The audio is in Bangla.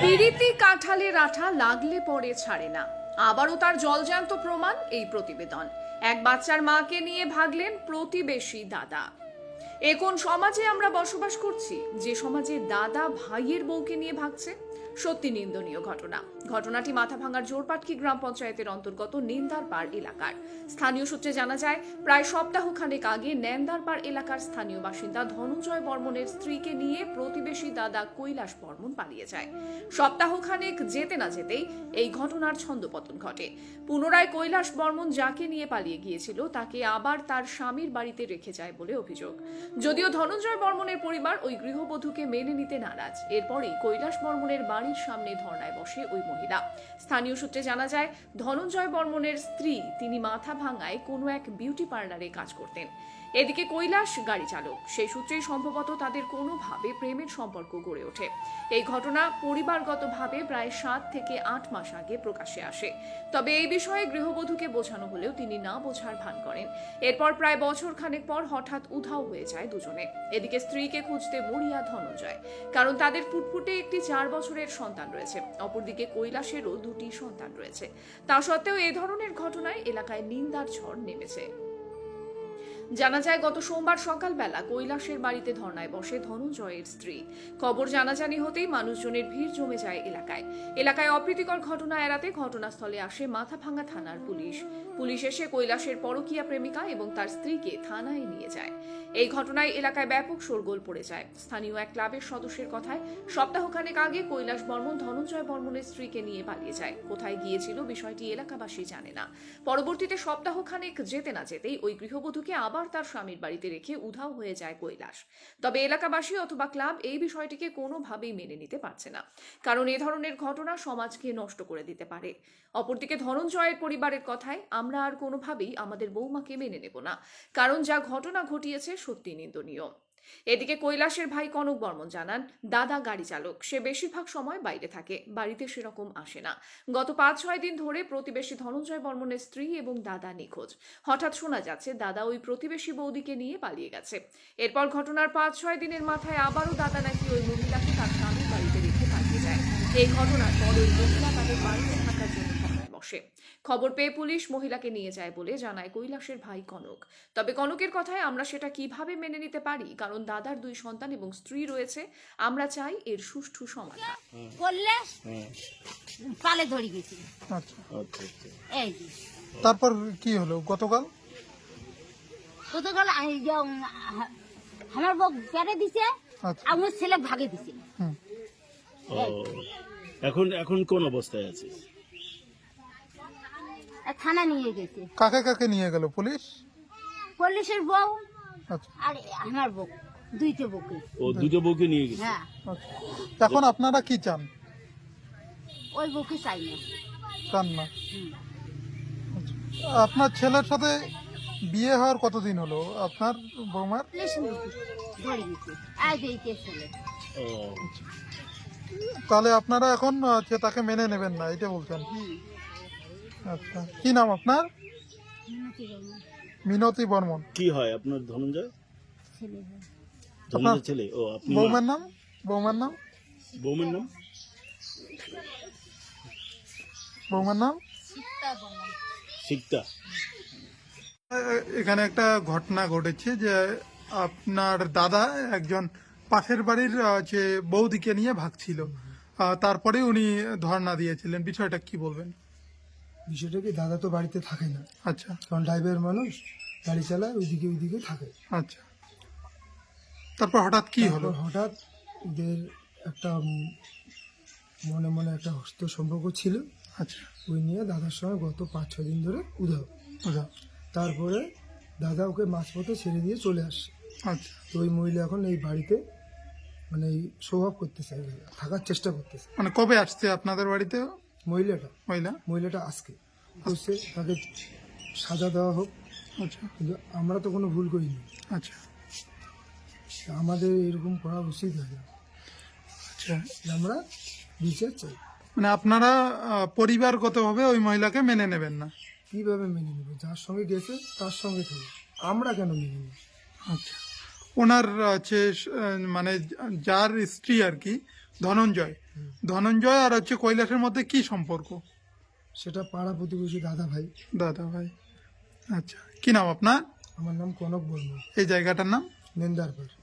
পিরিতি কাঁঠালের আঠা লাগলে পরে ছাড়ে না। আবারও তার জলজ্যান্ত প্রমাণ এই প্রতিবেদন। এক বাচ্চার মাকে নিয়ে ভাগলেন প্রতিবেশী দাদা। এ কোন সমাজে আমরা বসবাস করছি? যে সমাজে দাদা ভাইয়ের বউকে নিয়ে ভাগছে? সত্যি নিন্দনীয় ঘটনা। ঘটনাটি মাথাভাঙার জোরপাটকি গ্রাম পঞ্চায়েতের অন্তর্গত নিন্দারপাড় এলাকার। স্থানীয় সূত্রে জানা যায়, প্রায় সপ্তাহখানেক আগে নেন্দারপাড় এলাকার স্থানীয় বাসিন্দা ধনঞ্জয় বর্মনের স্ত্রীকে নিয়ে প্রতিবেশী দাদা কৈলাস বর্মন পালিয়ে যায়। সপ্তাহখানেক যেতে না যেতেই এই ঘটনার ছন্দপতন ঘটে। পুনরায় কৈলাস বর্মন যাকে নিয়ে পালিয়ে গিয়েছিল, তাকে আবার তার স্বামীর বাড়িতে রেখে যায় বলে অভিযোগ। যদিও ধনঞ্জয় বর্মনের পরিবার ওই গৃহবধূকে মেনে নিতে নারাজ, এরপরেই কৈলাস বর্মনের বাড়ির সামনে ধর্নায় বসে ওই মহিলা। স্থানীয় সূত্রে জানা যায়, ধনঞ্জয় বর্মনের স্ত্রী, তিনি মাথা ভাঙায় কোনো এক বিউটি পার্লারে কাজ করতেন। এদিকে কৈলাস, গাড়ি চালক। সেই সূত্রেই সম্ভবত তাদের কোনোভাবে প্রেমের সম্পর্ক গড়ে ওঠে। এই ঘটনা পরিবারগতভাবে প্রায় সাত থেকে আট মাস আগে প্রকাশ্যে আসে। তবে এই বিষয়ে গৃহবধূকে বোঝানো হলেও তিনি না বোঝার ভান করেন। এরপর প্রায় বছর খানেক পর হঠাৎ উধাও হয়ে যায় দুজনে। এদিকে স্ত্রীকে খুঁজতে মরিয়া ধনঞ্জয়। কারণ তাদের ফুটফুটে একটি চার বছরের সন্তান রয়েছে। অপরদিকে কৈলাসেরও দুটি সন্তান রয়েছে। তা সত্ত্বেও এ ধরনের ঘটনায় এলাকায় নিন্দার ঝড় নেমেছে। জানা যায়, গত সোমবার সকালবেলা কৈলাসের বাড়িতে ধর্নায় বসে ধনঞ্জয়ের স্ত্রী। খবর জানাজানি হতেই মানুষজনের ভিড় জমে যায় এলাকায়। এলাকায় অপ্রীতিকর ঘটনা এড়াতে ঘটনাস্থলে আসে মাথাভাঙ্গা থানার পুলিশ। পুলিশ এসে কৈলাসের পরকীয়া প্রেমিকা এবং তার স্ত্রীকে থানায় নিয়ে যায়। এই ঘটনায় এলাকায় ব্যাপক শোরগোল পড়ে যায়। স্থানীয় এক ক্লাবের সদস্যের কথায়, সপ্তাহখানেক আগে কৈলাস বর্মন ধনঞ্জয় বর্মনের স্ত্রীকে নিয়ে পালিয়ে যায়। কোথায় গিয়েছিল বিষয়টি এলাকাবাসী জানে না। পরবর্তীতে সপ্তাহখানেক যেতে না যেতেই ওই গৃহবধূকে আবার তার স্বামীর বাড়িতে রেখে উধাও হয়ে যায় কৈলাস। তবে এলাকাবাসী অথবা ক্লাব এই বিষয়টিকে কোনোভাবেই মেনে নিতে পারছে না। কারণ এ ধরনের ঘটনা সমাজকে নষ্ট করে দিতে পারে। অপরদিকে ধনঞ্জয়ের পরিবারের কথায়, আমরা আর কোনোভাবেই আমাদের বৌমাকে মেনে নেব না। কারণ যা ঘটনা ঘটিয়েছে সত্যি নিন্দনীয়। এদিকে কৈলাসের ভাই কনক বর্মন জানান, দাদা গাড়ি চালক, সে বেশিরভাগ সময় বাইরে থাকে, বাড়িতে সেরকম আসে না। গত পাঁচ, ছয় দিন ধরে প্রতিবেশী ধনঞ্জয় বর্মনের স্ত্রী এবং দাদা নিখোঁজ। হঠাৎ শোনা যাচ্ছে, দাদা ওই প্রতিবেশী বৌদিকে নিয়ে পালিয়ে গেছে। এরপর ঘটনার পাঁচ, ছয় দিনের মাথায় আবারও দাদা নাকি ওই মহিলাকে তার স্বামীর বাড়িতে রেখে পালিয়ে যায়। এই ঘটনার পর ওই মহিলা তাদের বাড়িতে থাকার জন্য বসে। খবর পেয়ে পুলিশ মহিলাকে নিয়ে যায় বলে জানায় কৈলাসের ভাই কনক। তবে কনকের কথায় আমরা সেটা কীভাবে মেনে নিতে পারি? কারণ দাদার দুই সন্তান এবং স্ত্রী রয়েছে আমরা চাই এর সুষ্ঠু সমাধান। করলে পালে ধরে গেছি। আচ্ছা। আচ্ছা আচ্ছা। এই তারপর কি হলো? গতকাল? গতকাল আমার বউ পেরে দিছে আমার ছেলে ভাগে দিছে। এখন এখন কোন অবস্থায় আছে থানা নিয়ে গেছে। কাকে কাকে নিয়ে গেল? পুলিশ? পুলিশের বউ আচ্ছা। আর আমার বউ দুইটা বউকে। ও দুটো বউকে নিয়ে গেছে? হ্যাঁ। আচ্ছা। এখন আপনারা কি চান? ওই বউকে চাই না। চান না? হুম। আচ্ছা। আপনার ছেলের সাথে বিয়ে হওয়ার কতদিন হলো? আপনার বৌমার? পুলিশ ধরে গেছে। আজ এইতে ছেলে। ও। তাহলে আপনারা এখন হচ্ছে তাকে মেনে নেবেন না এটা বলছেন। হুম। আচ্ছা। কি নাম আপনার? মিনতি বর্মন। কি হয় আপনার ধনঞ্জয়? ধনঞ্জয় ছেলে? ও আপনি বৌমার নাম? বৌমার নাম? বৌমের নাম? বৌমার নাম? শিকতা এখানে একটা ঘটনা ঘটেছে যে আপনার দাদা একজন পাশের বাড়ির যে বৌদিকে নিয়ে ভাগছিল। তারপরে উনি ধর্ণা দিয়েছিলেন। বিষয়টা কি বলবেন? বিষয়টা কি দাদা তো বাড়িতে থাকে না। আচ্ছা। কারণ ড্রাইভার মানুষ গাড়ি চালায় ওইদিকে ওইদিকে থাকে। আচ্ছা। তারপর হঠাৎ কি হলো? হঠাৎ ওদের একটা উম, মনে মনে একটা হস্ত সম্পর্ক ছিল। আচ্ছা। ওই নিয়ে দাদার সঙ্গে গত পাঁচ ছ দিন ধরে উধাও। বুঝা তারপরে দাদা ওকে মাঝপথে ছেড়ে দিয়ে চলে আসে। আচ্ছা। তো ওই মহিলা এখন এই বাড়িতে মানে এই স্বভাব করতে চাই থাকার চেষ্টা করতেছে। মানে কবে আসছে আপনাদের বাড়িতে? মহিলাটা। মহিলা? মহিলাটা আজকে। বলছে তাকে সাজা দেওয়া হোক। আচ্ছা। কিন্তু আমরা তো কোনো ভুল করিনি। আচ্ছা। আমাদের এরকম করা উচিত হয় না। আচ্ছা। আমরা বিচার চাই। মানে আপনারা পরিবারগতভাবে ওই মহিলাকে মেনে নেবেন না? কীভাবে মেনে নেব? যার সঙ্গে গেছে তার সঙ্গে থাকবে আমরা কেন মেনে নেব? আচ্ছা। ওনার হচ্ছে মানে যার স্ত্রী আর কি ধনঞ্জয় ধনঞ্জয় আর হচ্ছে কৈলাসের মধ্যে কি সম্পর্ক? সেটা পাড়া প্রতিবেশী দাদা ভাই। দাদা ভাই। আচ্ছা কি নাম আপনার? আমার নাম কনক বর্মা এই জায়গাটার নাম? নেন্দারপাড়।